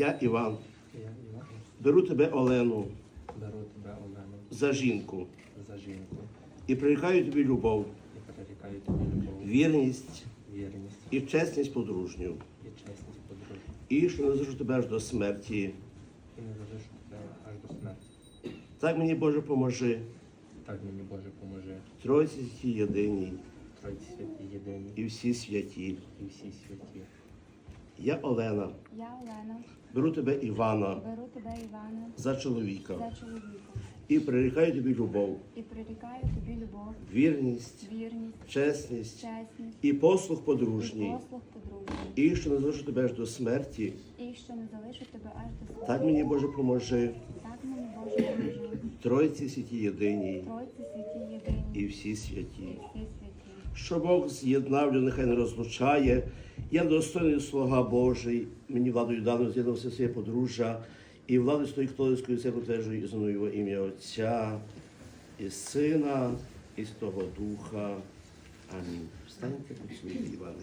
Я, Іван, беру тебе, Олену, беру тебе, Олену, за жінку. за жінку. І прирікаю тобі любов, і перерікаю тобі любов, вірність. Вірність. І чесність подружню, і чесність подружжя, і що не залишу тебе аж до смерті. і не залишу тебе аж до смерті. Так мені Боже поможи, Так мені Боже поможи, Тройці єдиній Тройці святі єдині. І всі святі. і всі святі. Я, Олена, Я Олена, беру тебе, Івана, беру тебе, Івана, за чоловіка. За чоловіка. І прирікаю тобі любов, і прирікаю тобі любов, вірність, вірність, чесність. Чесність. І послуг і подружній, послуг подружній, і що не залишу тебе аж до смерті. і що не залишу тебе аж до смерті. Так мені Боже поможи, Так мені Боже поможи. Тройці святі єдиній Тройці святі єдині. І всі і святі. всі святі. Що Бог з'єднав, нехай не розлучає. Я достойний слуга Божий, мені владою дано з'єднався своє подружжя, і владою стоїть католицькою це і знову його ім'я Отця, і Сина, і Святого Духа. Амінь. Встаньте, почніть Іване.